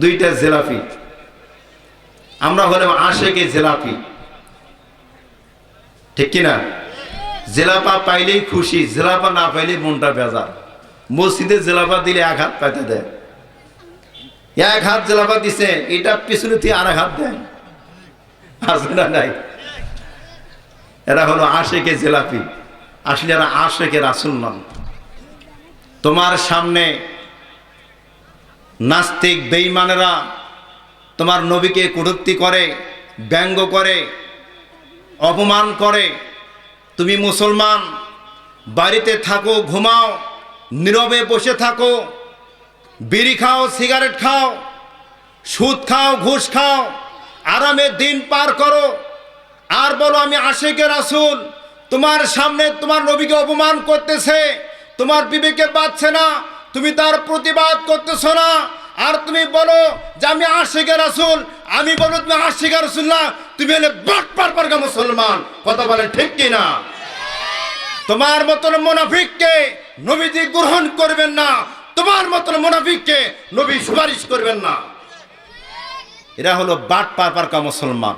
দুইটা জেলাপি আমরা হলাম আশেকে জেলাপি ঠিক কিনা জেলাপা পাইলেই খুশি, জেলাপা না পাইলেই মনটা বেজার। মসজিদে জেলাপা দিলে এক হাত পাইতে দেয়। এক হাত জেলাপা দিছে, এটা পিছনে থেকে আর হাত দেয় আছে না নাই? এরা হলো আশেকে জেলাপি আসলে এরা আশেকে রাসুল নন। তোমার সামনে নাস্তিক বেঈমানেরা তোমার নবীকে কটূক্তি করে, ব্যঙ্গ করে, অপমান করে। তুমি মুসলমান, বাড়িতে থাকো, ঘুমাও, নীরবে বসে থাকো, বিড়ি খাও, সিগারেট খাও, সুদ খাও, ঘুষ খাও, আরামে দিন পার করো। আর বলো, আমি আশেকে রাসুল, তোমার সামনে তোমার নবীকে অপমান করতেছে, তোমার বিবেকে পাচ্ছে না তুমি তার প্রতিবাদ করতেছ না। আর তুমি বলো যে আমি আশেকে রাসুল, আমি বলো তুমি আশেকে রাসুল না তুমি হলে মুসলমান। কথা বলে ঠিক কি না তোমার মতন মোনাফিককে নবীজি গ্রহণ করবেন না, তোমার মতন মোনাফিককে নবী সুপারিশ করবেন না। এরা হলো বাট পার পারকা মুসলমান।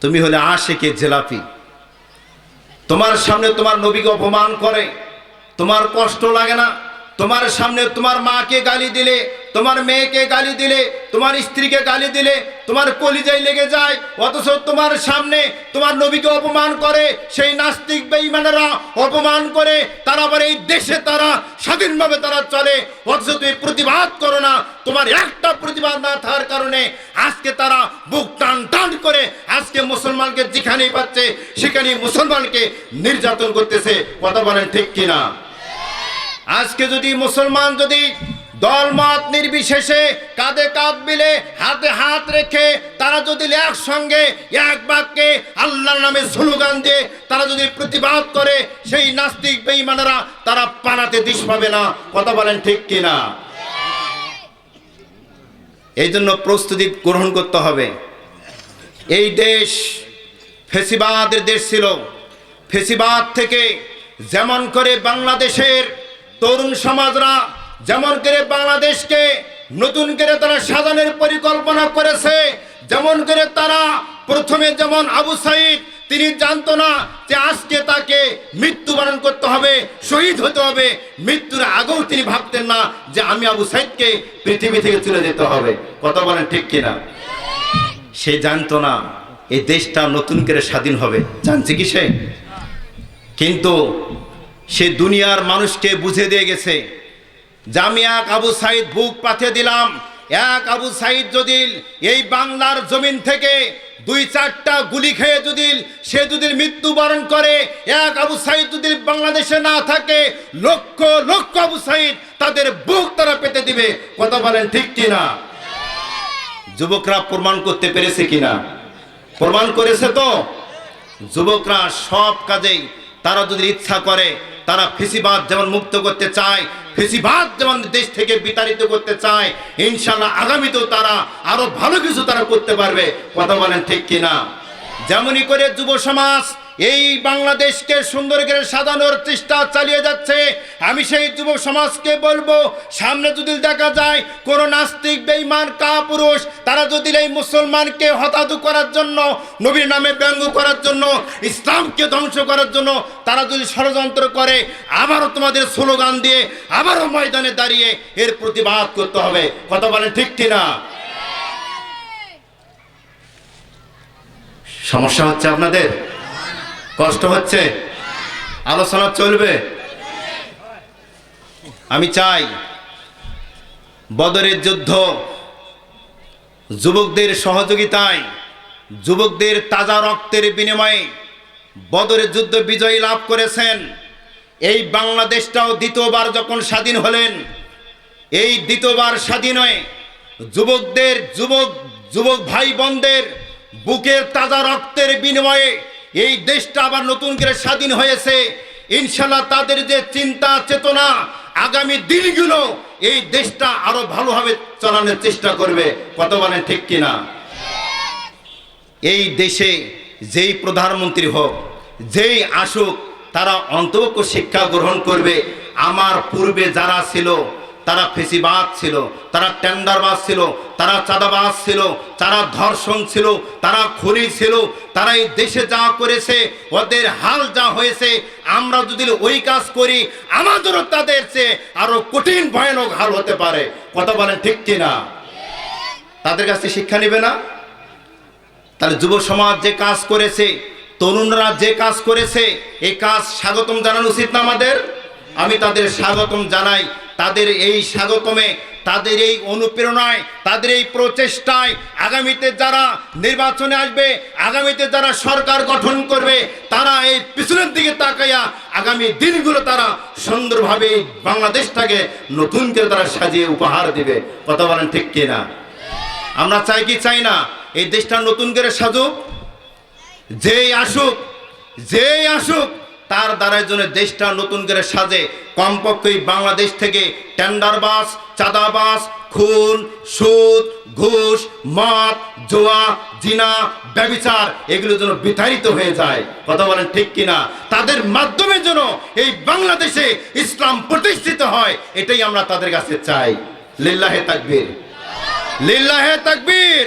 তুমি হলে আশেকে জেলাপি। তোমার সামনে তোমার নবীকে অপমান করে। তোমার কষ্ট লাগে না। তোমার সামনে তোমার মাকে গালি দিলে, তোমার মেয়েকে গালি দিলে, তোমার স্ত্রীকে গালি দিলে, তোমার কলিজায় লেগে যায়, অথচ তোমার সামনে তোমার নবীকে অপমান করে, সেই নাস্তিক বেঈমানেরা অপমান করে, তারা আবার এই দেশে তারা স্বাধীনভাবে তারা চলে, অথচ তুমি প্রতিবাদ করো না। তোমার একটা প্রতিবাদ না থাকার কারণে আজকে তারা বুক টান করে আজকে মুসলমানকে যেখানেই পাচ্ছে, সেখানেই মুসলমানকে নির্যাতন করতেছে। কথা বলেন ঠিক কিনা? আজকে যদি মুসলমান যদি দলমত নির্বিশেষে কাঁধে কাঁধ মিলে হাতে হাত রেখে তারা যদি একসঙ্গে এক বাক্যে আল্লাহর নামে স্লোগান দিয়ে তারা যদি প্রতিবাদ করে, সেই নাস্তিক বেঈমানেরা তারা পালাতে দিশ পাবে না। কথা বলেন ঠিক কিনা? এই জন্য প্রস্তুতি গ্রহণ করতে হবে। এই দেশ ফেসিবাদের দেশ ছিল। ফেসিবাদ থেকে যেমন করে বাংলাদেশের তরুণ সমাজরা, যেমন করে বাংলাদেশকে নতুন করে তারা সাজানোর পরিকল্পনা করেছে, যেমন করে তারা প্রথমে যেমন আবু সাইদ, তিনি জানতো না যে আজকে তাকে মৃত্যুবরণ করতে হবে, শহীদ হতে হবে। মৃত্যুর আগেও তিনি ভাবতেন না যে আমি আবু সাইদকে পৃথিবী থেকে চলে যেতে হবে। কথা বলেন ঠিক কিনা? সে জানতো না এই দেশটা নতুন করে স্বাধীন হবে। জানছে কি সে? কিন্তু সে দুনিয়ার মানুষকে বুঝে দিয়ে গেছে যে আমি এক আবু সাইদ বুক পাঠিয়ে দিলাম। এক আবু সাইদ যদি এই বাংলার জমিন থেকে দুই চারটা গুলি খেয়ে যদি সে যদি মৃত্যুবরণ করে, এক আবু সাইদ যদি বাংলাদেশে না থাকে, লক্ষ লক্ষ আবু সাইদ তাদের বুক তারা পেতে দিবে। কথা বলেন ঠিক কিনা? যুবকরা প্রমাণ করতে পেরেছে কিনা? প্রমাণ করেছে তো? যুবকরা সব কাজেই তারা যদি ইচ্ছা করে, তারা ফেসিবাদ যেমন মুক্ত করতে চায়, ফেসিবাদ যেমন দেশ থেকে বিতাড়িত করতে চায় ইনশাল্লাহ আগামীতেও তারা আরও ভালো কিছু তারা করতে পারবে। কথা বলেন ঠিক কিনা? যেমনই করে যুব সমাজ এই বাংলাদেশকে সুন্দর করে সাজানোর চেষ্টা চালিয়ে যাচ্ছে। আমি সেই যুব সমাজকে বলব, সামনে যদি দেখা যায় কোন নাস্তিক, বেঈমান, কাপুরুষ, তারা যদি এই মুসলমানকে হতাহত করার জন্য, নবীর নামে ব্যঙ্গ করার জন্য, ইসলামকে ধ্বংস করার জন্য তারা যদি ষড়যন্ত্র করে, আবারও তোমাদের স্লোগান দিয়ে আবারও ময়দানে দাঁড়িয়ে এর প্রতিবাদ করতে হবে। কথা বলেন ঠিক কিনা? সমস্যা হচ্ছে আপনাদের? কষ্ট হচ্ছে? আলোচনা চলবে? আমি চাই বদরের যুদ্ধ যুবকদের সহযোগিতায়, যুবকদের তাজা রক্তের বিনিময়ে বদরের যুদ্ধ বিজয়ী লাভ করেছেন। এই বাংলাদেশটাও দ্বিতীয়বার যখন স্বাধীন হলেন, এই দ্বিতীয়বার স্বাধীন হয়ে যুবকদের, যুবক যুবক ভাই বোনদের বুকের তাজা রক্তের বিনিময়ে এই দেশটা আবার নতুন করে স্বাধীন হয়েছে। ইনশাল্লাহ তাদের যে চিন্তা, চেতনা, আগামী দিনগুলো এই দেশটা আরও ভালোভাবে চালানোর চেষ্টা করবে। কত বলেন ঠিক কিনা? এই দেশে যেই প্রধানমন্ত্রী হোক, যেই আসুক, তারা অন্তপক্ষ শিক্ষা গ্রহণ করবে। আমার পূর্বে যারা ছিল তারা ফেসিবাদ ছিল, তারা টেন্ডারবাজ ছিল, তারা চাঁদাবাজ ছিল, তারা ধর্ষণ ছিল, তারা খুনি ছিল, তারা এই দেশে যা করেছে, ওদের হাল যা হয়েছে, আমরা যদি ওই কাজ করি, আমাদেরও তাদের চেয়ে আরও কঠিন, ভয়ানক হাল হতে পারে। কথা বলেন ঠিক কিনা? তাদের কাছে শিক্ষা নেবে না? তাহলে যুব সমাজ যে কাজ করেছে, তরুণরা যে কাজ করেছে এই কাজ স্বাগতম জানানো উচিত না আমাদের? আমি তাদের স্বাগতম জানাই। তাদের এই স্বাগতমে, তাদের এই অনুপ্রেরণায়, তাদের এই প্রচেষ্টায় আগামীতে যারা নির্বাচনে আসবে, আগামীতে যারা সরকার গঠন করবে, তারা এই পিছনের দিকে তাকাইয়া আগামী দিনগুলো তারা সুন্দরভাবে বাংলাদেশটাকে নতুন করে তারা সাজিয়ে উপহার দিবে। কথা বলেন ঠিক কিনা? আমরা চাই কি চাই না? এই দেশটা নতুন করে সাজুক? যেই আসুক যেই আসুক তার দ্বারাই জন্য দেশটা নতুন করে সাজে। কমপক্ষে এই বাংলাদেশ থেকে টেন্ডারবাস, চাঁদাবাস, খুন, সুদ, ঘুষ, মদ, জোয়া, জিনা, ব্যবিচার এগুলো যেন বিতাড়িত হয়ে যায়। কথা বলেন ঠিক কিনা? তাদের মাধ্যমে যেন এই বাংলাদেশে ইসলাম প্রতিষ্ঠিত হয়, এটাই আমরা তাদের কাছে চাই। লিল্লাহে তাকবীর। লিল্লাহে তাকবীর।